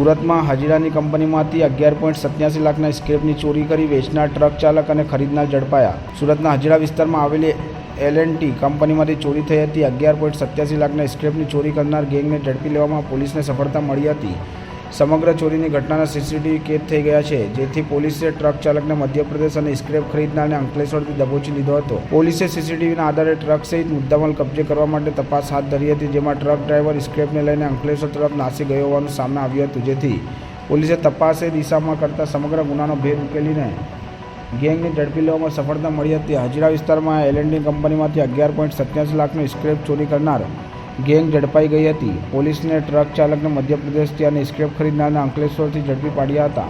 સુરતમાં હજીરાની કંપનીમાંથી અગિયાર પોઈન્ટ સત્યાસી લાખના સ્ક્રેપની ચોરી કરી વેચનાર ટ્રક ચાલક અને ખરીદનાર ઝડપાયા. સુરતના હજીરા વિસ્તારમાં આવેલી એલ એન્ડ ટી કંપનીમાંથી ચોરી થઈ હતી. અગિયાર પોઈન્ટ સત્યાસી લાખના સ્ક્રેપની ચોરી કરનાર ગેંગને ઝડપી લેવામાં પોલીસને સફળતા મળી હતી. સમગ્ર ચોરીની ઘટનાના સીસીટીવી કેદ થઈ ગયા છે, જેથી પોલીસે ટ્રક ચાલકને મધ્યપ્રદેશ અને સ્ક્રેપ ખરીદનારને અંકલેશ્વરથી દબોચી લીધો હતો. પોલીસે સીસીટીવીના આધારે ટ્રક સહિત મુદ્દામાલ કબજે કરવા માટે તપાસ હાથ ધરી હતી, જેમાં ટ્રક ડ્રાઈવર સ્ક્રેપને લઈને અંકલેશ્વર તરફ નાસી ગયો હોવાનું સામે આવ્યું હતું, જેથી પોલીસે તપાસે દિશામાં કરતા સમગ્ર ગુનાનો ભેદ ઉકેલીને ગેંગને ઝડપી લેવામાં સફળતા મળી હતી. હજીરા વિસ્તારમાં એલએનડી કંપનીમાંથી અગિયાર પોઈન્ટ સત્યાસી લાખનો સ્ક્રેપ ચોરી કરનાર ગેંગ ઝડપાઈ ગઈ હતી. પોલીસને ટ્રક ચાલકને મધ્યપ્રદેશથી અને સ્ક્રેપ ખરીદનારને અંકલેશ્વરથી ઝડપી પાડ્યા હતા.